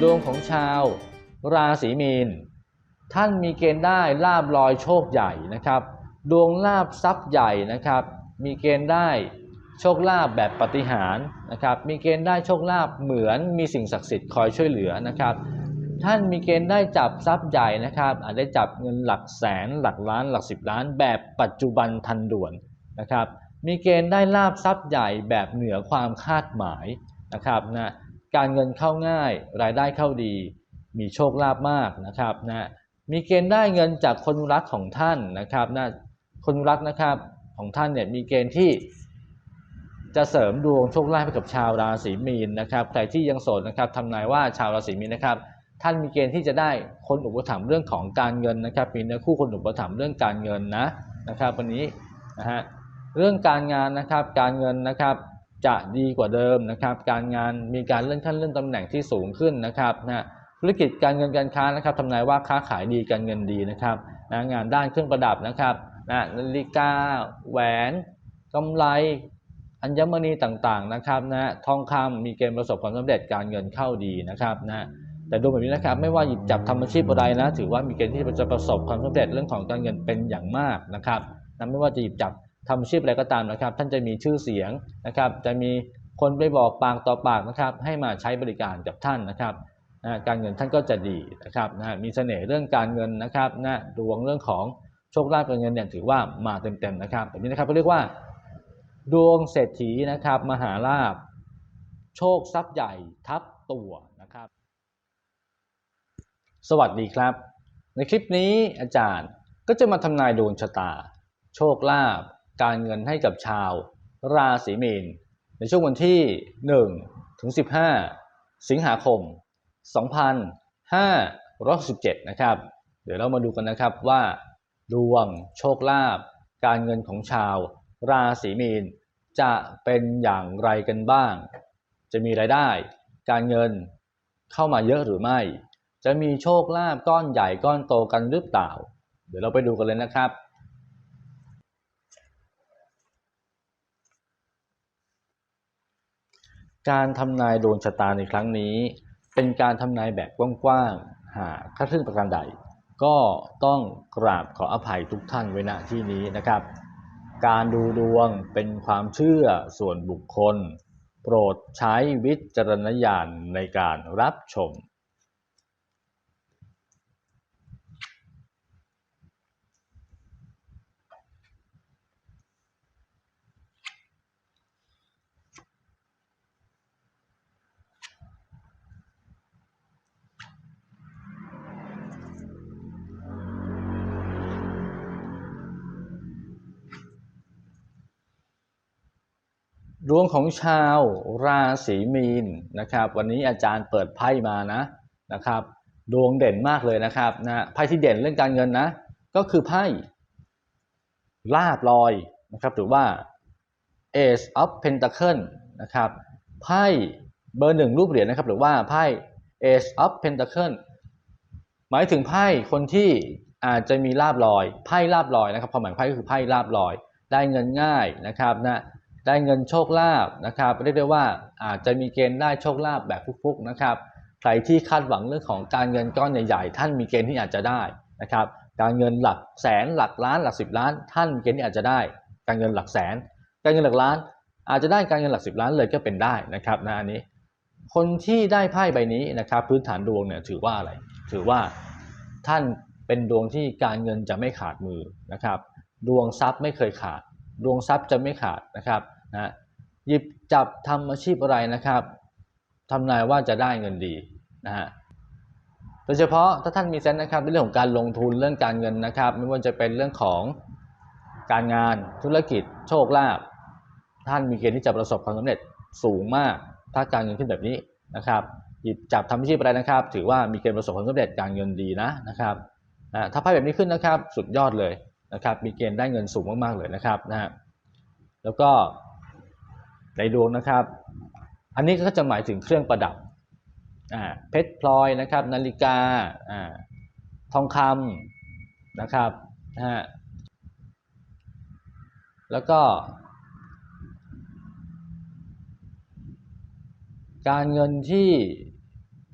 ดวงของชาวราศีมีน ท่านมีเกณฑ์ได้ลาบลอยโชคใหญ่นะครับ ดวงลาบทรัพย์ใหญ่นะครับ มีเกณฑ์ได้โชคลาภแบบปฏิหารนะครับ มีเกณฑ์ได้โชคลาภเหมือนมีสิ่งศักดิ์สิทธิ์คอยช่วยเหลือนะครับ ท่านมีเกณฑ์ได้จับทรัพย์ใหญ่นะครับ อาจได้จับเงินหลักแสนหลักล้านหลักสิบล้าน แบบปัจจุบันทันด่วนนะครับ มีเกณฑ์ได้ลาบทรัพย์ใหญ่แบบเหนือความคาดหมายนะครับนะ การเงินเข้าง่าย รายได้เข้าดี มีโชคลาภมากนะครับนะมีเกณฑ์ได้เงินจากคนรักของท่านนะครับนะคนรักนะครับของท่านเนี่ยมีเกณฑ์ที่จะเสริมดวงโชคลาภให้กับชาวราศีมีนนะครับใครที่ยังโสดนะครับทำนายว่าชาวราศีมีนนะครับ ท่านมีเกณฑ์ที่จะได้คนอุปถัมภ์เรื่องของการเงินนะครับมีเนื้อคู่คนอุปถัมภ์เรื่องการเงินนะนะครับ วันนี้นะฮะเรื่องการงานนะครับการเงินนะครับ จะดีกว่าเดิมนะครับ การงานมีการเลื่อนขั้นเลื่อนตำแหน่งที่สูงขึ้นนะครับนะธุรกิจการเงินการค้านะครับทำนายว่าค้าขายดีการเงินดีนะครับนะงานด้านเครื่องประดับนะครับนะนาฬิกาแหวนกำไรอัญมณีต่างๆนะครับนะทองคำมีเกณฑ์ประสบความสำเร็จการเงินเข้าดีนะครับนะแต่ดูแบบนี้นะครับไม่ว่าหยิบจับทำอาชีพอะไรนะถือว่ามีเกณฑ์ที่จะประสบความสำเร็จเรื่องของการเงินเป็นอย่างมากนะครับนะไม่ว่าจะหยิบจับ ทำอาชีพอะไรก็ตามนะครับ ท่านจะมีชื่อเสียงนะครับ จะมีคนไปบอกปากต่อปากนะครับ ให้มาใช้บริการกับท่านนะครับนะการเงินท่านก็จะดีนะครับนะมีเสน่ห์เรื่องการเงินนะครับนะดวงเรื่องของโชคลาภการเงินเนี่ยถือว่ามาเต็มๆนะครับแบบนี้นะครับเขาเรียกว่า ดวงเศรษฐีนะครับ มหาลาภโชคทรัพย์ใหญ่ทับตัวนะครับ สวัสดีครับ ในคลิปนี้อาจารย์ก็จะมาทำนายดวงชะตา โชคลาภ การเงินให้กับชาวราศีมีน ในช่วงวันที่ 1 ถึง 15 สิงหาคม 2567 นะครับ เดี๋ยวเรามาดูกันนะครับว่า ดวงโชคลาภการเงินของชาว ราศีมีน จะเป็นอย่างไรกันบ้าง จะมีรายได้ การเงินเข้ามาเยอะหรือไม่ จะมีโชคลาภก้อนใหญ่ก้อนโตกันหรือเปล่า เดี๋ยวเราไปดูกันเลยนะครับ การทำนายดวงชะตาในครั้งนี้ เป็นการทำนายแบบกว้างๆ หากคลาดเคลื่อนประการใด ก็ต้องกราบขออภัยทุกท่านไว้ณที่นี้นะครับ การดูดวงเป็นความเชื่อส่วนบุคคล โปรดใช้วิจารณญาณในการรับชม ดวงของชาวราศีมีนนะครับ วันนี้อาจารย์เปิดไพ่มานะนะครับ ดวงเด่นมากเลยนะครับนะไพ่ที่เด่นเรื่องการเงินนะ ก็คือไพ่ลาบลอยนะครับหรือว่า Ace of Pentacle นะครับไพ่เบอร์หนึ่งรูปเหรียญนะครับ หรือว่าไพ่ Ace of Pentacle หมายถึงไพ่คนที่อาจจะมีลาบลอยไพ่ลาบลอยนะครับความหมายไพ่ก็คือไพ่ลาบลอย ได้เงินง่ายนะครับนะ ได้เงินโชคลาภนะครับเรียกได้ว่าอาจจะมีเกณฑ์ได้โชคลาภแบบฟุกๆนะครับใครที่คาดหวังเรื่องของการเงินก้อนใหญ่ๆ ท่านมีเกณฑ์ที่อาจจะได้นะครับการเงินหลักแสนหลักล้านหลักสิบล้าน ท่านมีเกณฑ์ที่อาจจะได้ การเงินหลักแสน การเงินหลักล้าน อาจจะได้การเงินหลักสิบล้านเลยก็เป็นได้นะครับนะอันนี้ คนที่ได้ไพ่ใบนี้นะครับพื้นฐานดวงเนี่ยถือว่าอะไร ถือว่าท่านเป็นดวงที่การเงินจะไม่ขาดมือนะครับดวงทรัพย์ไม่เคยขาด ดวงทรัพย์จะไม่ขาดนะครับนะหยิบจับทำอาชีพอะไรนะครับทำนายว่าจะได้เงินดีนะฮะโดยเฉพาะถ้าท่านมีเซนส์นะครับในเรื่องของการลงทุนเรื่องการเงินนะครับ ไม่ว่าจะเป็นเรื่องของการงานธุรกิจโชคลาภท่านมีเกณฑ์ที่จะประสบความสำเร็จสูงมาก ถ้าการเงินขึ้นแบบนี้นะครับหยิบจับทำอาชีพอะไรนะครับ ถือว่ามีเกณฑ์ประสบความสำเร็จการเงินดีนะนะครับนะถ้าไพ่แบบนี้ขึ้นนะครับ สุดยอดเลย นะครับมีเกณฑ์ได้เงินสูงมากๆเลยนะครับนะฮะแล้วก็ในดวงนะครับ อันนี้ก็จะหมายถึงเครื่องประดับอ่าเพชรพลอยนะครับนาฬิกาอ่าทองคำนะครับนะฮะแล้วก็ การเงินที่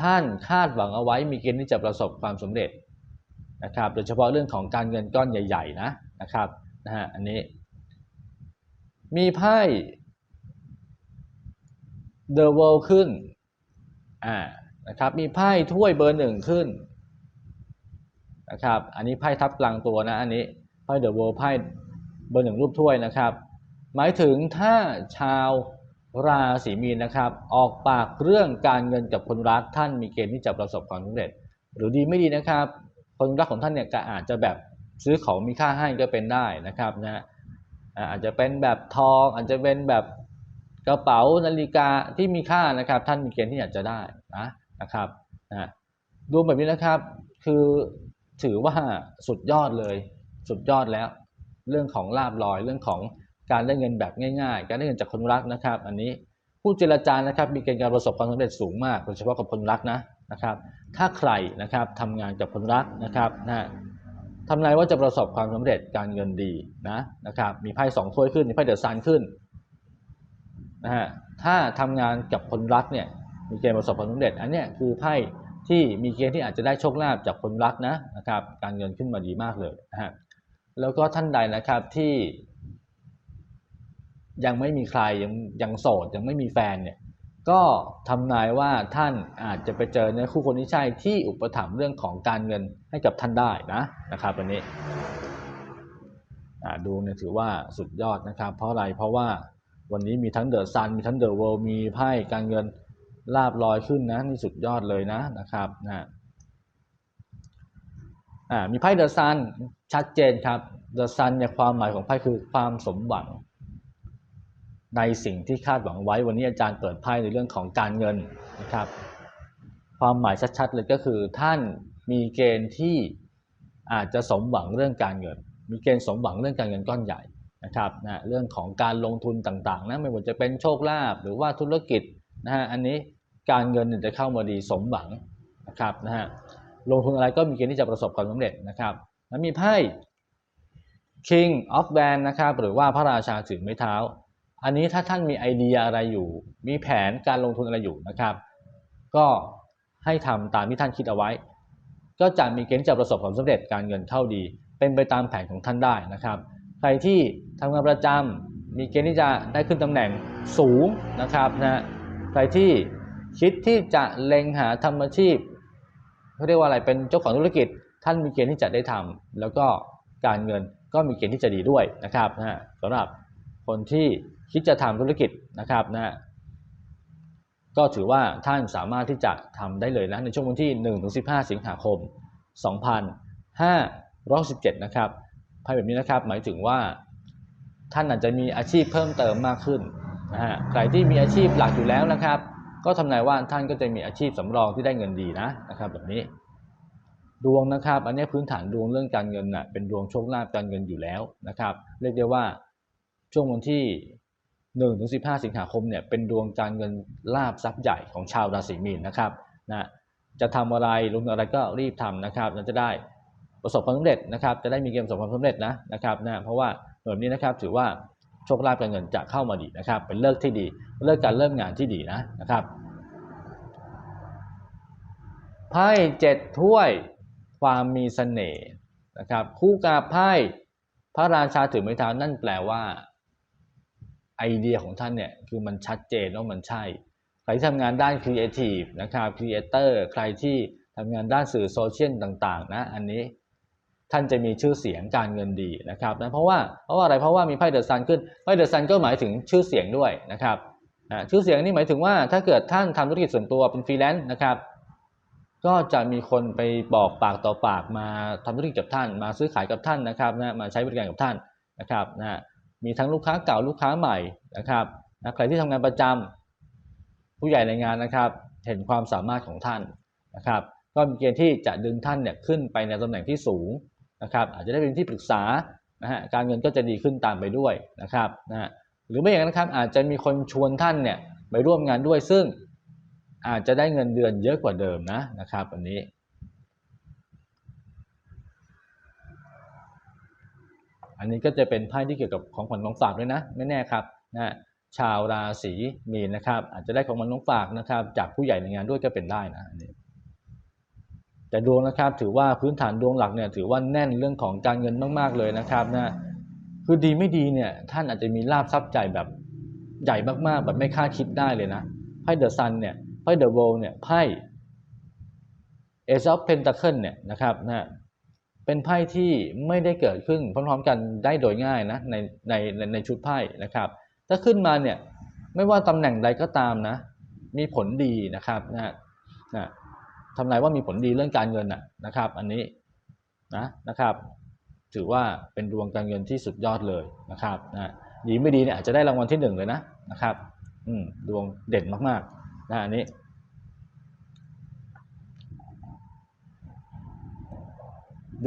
ท่านคาดหวังเอาไว้มีเกณฑ์ที่จะประสบความสำเร็จ นะครับโดยเฉพาะเรื่องของการเงินก้อนใหญ่ๆนะนะครับนะฮะอันนี้ มีไพ่ The World ขึ้นอ่านะครับมีไพ่ถ้วยเบอร์หนึ่งขึ้นนะครับอันนี้ไพ่ทับกลางตัวนะอันนี้ไพ่ The World ไพ่เบอร์หนึ่งรูปถ้วยนะครับ หมายถึงถ้าชาวราศีมีนนะครับ ออกปากเรื่องการเงินกับคนรักท่านมีเกณฑ์ที่จะประสบความสำเร็จ หรือดีไม่ดีนะครับ คนรักของท่านเนี่ยก็อาจจะแบบซื้อของมีค่าให้ก็เป็นได้นะครับนะอาจจะเป็นแบบทองอาจจะเป็นแบบกระเป๋านาฬิกาที่มีค่านะครับ ท่านมีเกณฑ์ที่อยากจะได้นะนะครับนะดูแบบนี้นะครับ คือถือว่าสุดยอดเลย สุดยอดแล้ว เรื่องของลาบลอยเรื่องของการได้เงินแบบง่าย ๆ การได้เงินจากคนรักนะครับ อันนี้ผู้เจรจานะครับ มีเกณฑ์การประสบความสำเร็จสูงมากโดยเฉพาะกับคนรักนะนะครับ ถ้าใครนะครับทำงานกับคนรักนะครับนะทำนายว่าจะประสบความสำเร็จการเงินดีนะนะครับมีไพ่สองถ้วยขึ้น มีไพ่เดอะซันขึ้นนะฮะถ้าทำงานกับคนรักเนี่ยมีเกณฑ์ประสบความสำเร็จ อันนี้คือไพ่ที่มีเกณฑ์ที่อาจจะได้โชคลาภจากคนรักนะนะครับการเงินขึ้นมาดีมากเลยนะฮะแล้วก็ท่านใดนะครับที่ยังไม่มีใครยังยังโสดยังไม่มีแฟนเนี่ย ก็ทำนายว่าท่านอาจจะไปเจอเนื้อคู่คนที่ใช่ที่อุปถัมภ์เรื่องของการเงินให้กับท่านได้นะนะครับวันนี้ดูเนี่ยถือว่าสุดยอดนะครับ เพราะอะไรเพราะว่าวันนี้มีทั้งเดอะซันมีทั้งเดอะเวิลด์มีไพ่การเงินลาบลอยขึ้นนะนี่สุดยอดเลยนะนะครับนะมีไพ่เดอะซันชัดเจนครับเดอะซันเนี่ยความหมายของไพ่คือความสมหวัง ในสิ่งที่คาดหวังไว้ วันนี้อาจารย์เปิดไพ่ในเรื่องของการเงินนะครับ ความหมายชัดๆเลยก็คือ ท่านมีเกณฑ์ที่อาจจะสมหวังเรื่องการเงิน มีเกณฑ์สมหวังเรื่องการเงินก้อนใหญ่นะครับนะเรื่องของการลงทุนต่างๆนะไม่ว่าจะเป็นโชคลาภหรือว่าธุรกิจนะฮะอันนี้การเงินจะเข้ามาดีสมหวังนะครับนะฮะลงทุนอะไรก็มีเกณฑ์ที่จะประสบความสำเร็จนะครับแล้วมีไพ่ King of w a n d นะครับหรือว่าพระราชาถือไม้เท้า อันนี้ถ้าท่านมีไอเดียอะไรอยู่ มีแผนการลงทุนอะไรอยู่นะครับ ก็ให้ทำตามที่ท่านคิดเอาไว้ ก็จะมีเกณฑ์จะประสบความสำเร็จการเงินเข้าดี เป็นไปตามแผนของท่านได้นะครับ ใครที่ทำงานประจำมีเกณฑ์ที่จะได้ขึ้นตำแหน่งสูงนะครับนะใครที่คิดที่จะเล็งหาทำอาชีพเขาเรียกว่าอะไรเป็นเจ้าของธุรกิจ ท่านมีเกณฑ์ที่จะได้ทำแล้วก็การเงินก็มีเกณฑ์ที่จะดีด้วยนะครับนะสำหรับคนที่ คิดจะทำธุรกิจนะครับนะก็ถือว่าท่านสามารถที่จะทำได้เลยนะในช่วงวันที่1-15 สิงหาคม 2517นะครับไพ่แบบนี้นะครับหมายถึงว่าท่านอาจจะมีอาชีพเพิ่มเติมมากขึ้นนะฮะใครที่มีอาชีพหลักอยู่แล้วนะครับ ก็ทำนายว่าท่านก็จะมีอาชีพสำรองที่ได้เงินดีนะนะครับ แบบนี้ดวงนะครับ อันนี้พื้นฐานดวงเรื่องการเงินนะ่ะเป็นดวงโชคลาภการเงินอยู่แล้วนะครับ เรียกได้ว่าช่วงวันที่ 1ถึง15 สิงหาคมเนี่ยเป็นดวงการเงินลาบทรัพย์ใหญ่ของชาวราศีมีนนะครับนะจะทำอะไรลงอะไรก็รีบทำนะครับเราจะได้ประสบความสำเร็จนะครับจะได้มีเกมประสบความสำเร็จนะนะครับนะเพราะว่าแบบนี้นะครับถือว่าโชคลาภการเงินจะเข้ามาดีนะครับ เป็นเลิกที่ดีเลิกการเริ่มงานที่ดีนะนะครับไพ่เจ็ดถ้วยความมีเสน่ห์นะครับคู่กับไพ่พระราชาถือไม้เท้านั่นแปลว่า ไอเดียของท่านเนี่ยคือมันชัดเจนว่ามันใช่ ใครที่ทำงานด้านครีเอทีฟนะครับครีเอเตอร์ใครที่ทำงานด้านสื่อโซเชียลต่างๆนะอันนี้ท่านจะมีชื่อเสียงการเงินดีนะครับนะเพราะว่าเพราะว่าอะไรเพราะว่ามีไพ่เดอะซันขึ้นไพ่เดอะซันก็หมายถึงชื่อเสียงด้วยนะครับชื่อเสียงนี่หมายถึงว่าถ้าเกิดท่านทำธุรกิจส่วนตัวเป็นฟรีแลนซ์นะครับ ก็จะมีคนไปบอกปากต่อปากมาทำธุรกิจกับท่าน มาซื้อขายกับท่านนะครับนะมาใช้บริการกับท่านนะครับนะ มีทั้งลูกค้าเก่าลูกค้าใหม่นะครับนะใครที่ทำงานประจำผู้ใหญ่ในงานนะครับ เห็นความสามารถของท่านนะครับ ก็มีเกณฑ์ที่จะดึงท่านเนี่ยขึ้นไปในตำแหน่งที่สูงนะครับ อาจจะได้เป็นที่ปรึกษานะฮะการเงินก็จะดีขึ้นตามไปด้วยนะครับนะฮะหรือไม่อย่างนั้นนะครับอาจจะมีคนชวนท่านเนี่ยไปร่วมงานด้วยซึ่งอาจจะได้เงินเดือนเยอะกว่าเดิมนะนะครับอันนี้ อันนี้ก็จะเป็นไพ่ที่เกี่ยวกับของขวัญของฝากด้วยนะ ไม่แน่ครับนะชาวราศีมีนนะครับ อาจจะได้ของมันน้องฝากนะครับ จากผู้ใหญ่ในงานด้วยก็เป็นได้นะอันนี้แต่ดวงนะครับถือว่าพื้นฐานดวงหลักเนี่ยถือว่าแน่นเรื่องของการเงินมากๆเลยนะครับนะคือดีไม่ดีเนี่ยท่านอาจจะมีลาบทรัพย์ใหญ่แบบใหญ่มากๆ แบบไม่คาดคิดได้เลยนะไพ่เดอะซันเนี่ยไพ่เดอะโวลเนี่ยไพ่เอซอฟเพนตาเคิลเนี่ยนะครับนะ เป็นไพ่ที่ไม่ได้เกิดขึ้นพร้อมๆกันได้โดยง่ายนะในในในในชุดไพ่นะครับ ถ้าขึ้นมาเนี่ยไม่ว่าตำแหน่งใดก็ตามนะ มีผลดีนะครับนะนะทำนายว่ามีผลดีเรื่องการเงินนะนะครับ อันนี้นะนะครับ ถือว่าเป็นดวงการเงินที่สุดยอดเลยนะครับนะดีไม่ดีเนี่ยอาจจะได้รางวัลที่หนึ่งเลยนะนะครับ อืมดวงเด่นมากๆนะอันนี้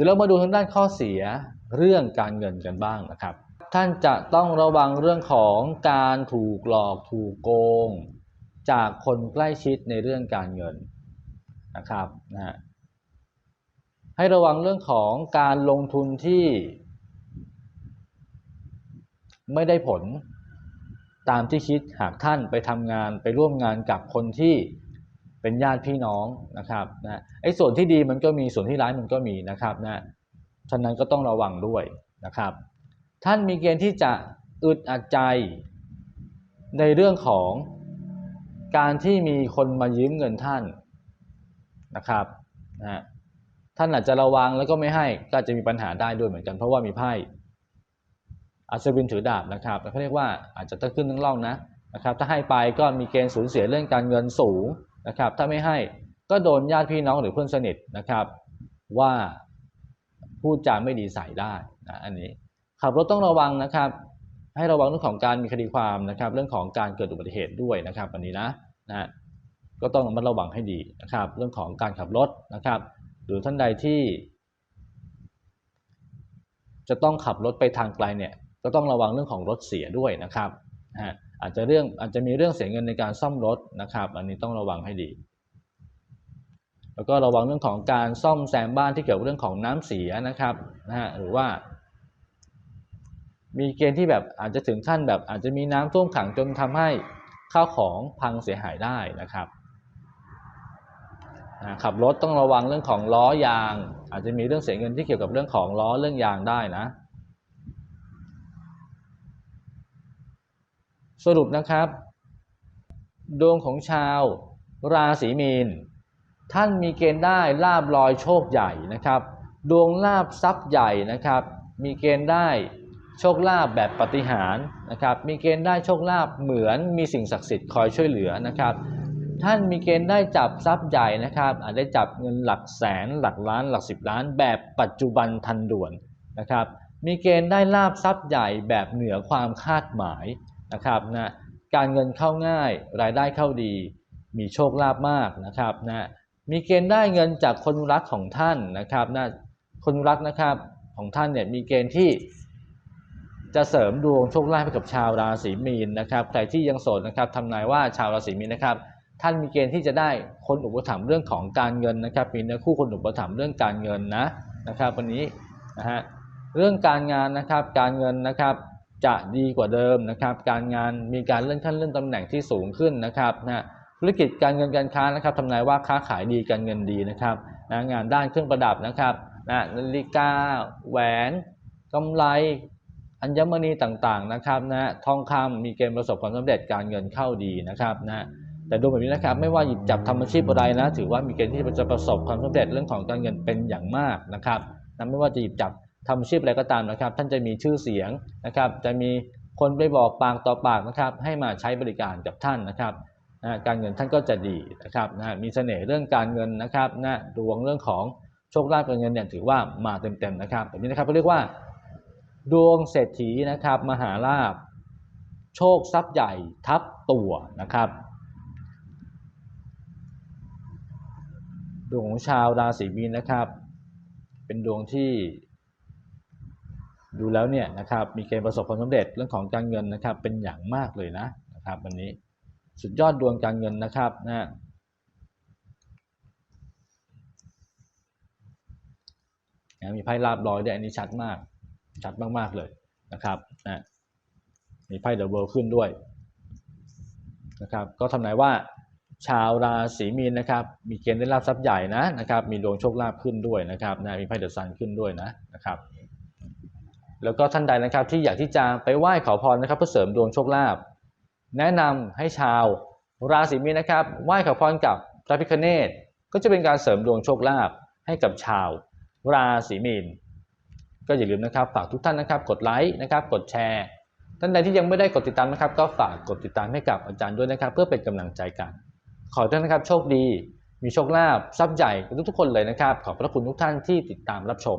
ดี๋ยวเรามาดูทางด้านข้อเสียเรื่องการเงินกันบ้างนะครับ ท่านจะต้องระวังเรื่องของการถูกหลอกถูกโกง จากคนใกล้ชิดในเรื่องการเงินนะครับนะฮะให้ระวังเรื่องของการลงทุนที่ ไม่ได้ผลตามที่คิดหากท่านไปทำงานไปร่วมงานกับคนที่ เป็นญาติพี่น้องนะครับนะไอ้ส่วนที่ดีมันก็มีส่วนที่ร้ายมันก็มีนะครับนะฉะนั้นก็ต้องระวังด้วยนะครับ ท่านมีเกณฑ์ที่จะอึดอัดใจในเรื่องของการที่มีคนมายืมเงินท่านนะครับนะท่านอาจจะระวังแล้วก็ไม่ให้ก็จจะมีปัญหาได้ด้วยเหมือนกัน เพราะว่ามีไพ่อัศวินถือดาบนะครับเขาเรียกว่าอาจจะต้องขึ้นต้องล่องนะนะครับ ถ้าให้ไปก็มีเกณฑ์สูญเสียเรื่องการเงินสูง นะครับถ้าไม่ให้ก็โดนญาติพี่น้องหรือเพื่อนสนิทนะครับ ว่าพูดจาไม่ดีใส่ได้นะอันนี้ขับรถต้องระวังนะครับ ให้ระวังเรื่องของการมีคดีความนะครับ เรื่องของการเกิดอุบัติเหตุด้วยนะครับอันนี้นะนะก็ต้องระมัดระวังให้ดีนะครับ เรื่องของการขับรถนะครับ หรือท่านใดที่ จะต้องขับรถไปทางไกลเนี่ยก็ต้องระวังเรื่องของรถเสียด้วยนะครับนะ อาจจะเรื่องอาจจะมีเรื่องเสียเงินในการซ่อมรถนะครับ อันนี้ต้องระวังให้ดี แล้วก็ระวังเรื่องของการซ่อมแซมบ้านที่เกี่ยวกับเรื่องของน้ำเสียนะครับนะฮะหรือว่า มีเกณฑ์ที่แบบอาจจะถึงขั้นแบบอาจจะมีน้ำท่วมขังจนทำให้ข้าวของพังเสียหายได้นะครับขับรถต้องระวังเรื่องของล้อยาง อาจจะมีเรื่องเสียเงินที่เกี่ยวกับเรื่องของล้อเรื่องยางได้นะ สรุปนะครับ ดวงของชาวราศีมีน ท่านมีเกณฑ์ได้ลาบลอยโชคใหญ่นะครับ ดวงลาบทรัพย์ใหญ่นะครับ มีเกณฑ์ได้โชคลาภแบบปฏิหารนะครับ มีเกณฑ์ได้โชคลาภเหมือนมีสิ่งศักดิ์สิทธิ์คอยช่วยเหลือนะครับ ท่านมีเกณฑ์ได้จับทรัพย์ใหญ่นะครับ อาจได้จับเงินหลักแสนหลักล้านหลักสิบล้าน แบบปัจจุบันทันด่วนนะครับ มีเกณฑ์ได้ลาบทรัพย์ใหญ่แบบเหนือความคาดหมาย นะครับนะการเงินเข้าง่าย รายได้เข้าดี มีโชคลาภมากนะครับนะมีเกณฑ์ได้เงินจากคนรักของท่านนะครับนะคนรักนะครับของท่านเนี่ยมีเกณฑ์ที่จะเสริมดวงโชคลาภให้กับชาวราศีมีนนะครับ ใครที่ยังโสดนะครับทำนายว่าชาวราศีมีนนะครับ ท่านมีเกณฑ์ที่จะได้คนอุปถัมภ์เรื่องของการเงินนะครับมีเนื้อคู่คนอุปถัมภ์เรื่องการเงินนะนะครับ วันนี้นะฮะเรื่องการงานนะครับการเงินนะครับ จะดีกว่าเดิมนะครับ การงานมีการเลื่อนขั้นเลื่อนตำแหน่งที่สูงขึ้นนะครับนะธุรกิจการเงินการค้านะครับทำนายว่าค้าขายดีการเงินดีนะครับนะงานด้านเครื่องประดับนะครับนะนาฬิกาแหวนกำไรอัญมณีต่างๆนะครับนะทองคำมีเกณฑ์ประสบความสำเร็จการเงินเข้าดีนะครับนะแต่ดูแบบนี้นะครับไม่ว่าหยิบจับทำอาชีพอะไรนะถือว่ามีเกณฑ์ที่จะประสบความสำเร็จเรื่องของการเงินเป็นอย่างมากนะครับนะไม่ว่าจะหยิบจับ ทำอาชีพอะไรก็ตามนะครับ ท่านจะมีชื่อเสียงนะครับ จะมีคนไปบอกปากต่อปากนะครับ ให้มาใช้บริการกับท่านนะครับนะการเงินท่านก็จะดีนะครับนะมีเสน่ห์เรื่องการเงินนะครับนะดวงเรื่องของโชคลาภการเงินเนี่ยถือว่ามาเต็มๆนะครับแบบนี้นะครับเขาเรียกว่า ดวงเศรษฐีนะครับ มหาลาภโชคทรัพย์ใหญ่ทับตัวนะครับดวงของชาวราศีมีนนะครับ เป็นดวงที่ ดูแล้วเนี่ยนะครับมีเกณฑ์ประสบความสำเร็จเรื่องของการเงินนะครับเป็นอย่างมากเลยนะนะครับวันนี้สุดยอดดวงการเงินนะครับนะนะมีไพ่ลาบลอยด้วยอันนี้ชัดมาก ชัดมากๆเลยนะครับนะมีไพ่เดอะเวิลด์ขึ้นด้วยนะครับก็ทำนายว่าชาวราศีมีนนะครับมีเกณฑ์ได้รับทรัพย์ใหญ่นะนะครับมีดวงโชคลาภขึ้นด้วยนะครับนะมีไพ่เดอะซันขึ้นด้วยนะนะครับ แล้วก็ท่านใดนะครับที่อยากที่จะไปไหว้ขอพรนะครับเพื่อเสริมดวงโชคลาภแนะนำให้ชาวราศีมีนนะครับไหว้ขอพรกับพระพิฆเนศก็จะเป็นการเสริมดวงโชคลาภให้กับชาวราศีมีน ก็อย่าลืมนะครับฝากทุกท่านนะครับกดไลค์นะครับกดแชร์ ท่านใดที่ยังไม่ได้กดติดตามนะครับ ก็ฝากกดติดตามให้กับอาจารย์ด้วยนะครับ เพื่อเป็นกำลังใจกัน ขอท่านนะครับโชคดี มีโชคลาภทรัพย์ใหญ่กับทุกๆคนเลยนะครับ ขอบพระคุณทุกท่านที่ติดตามรับชม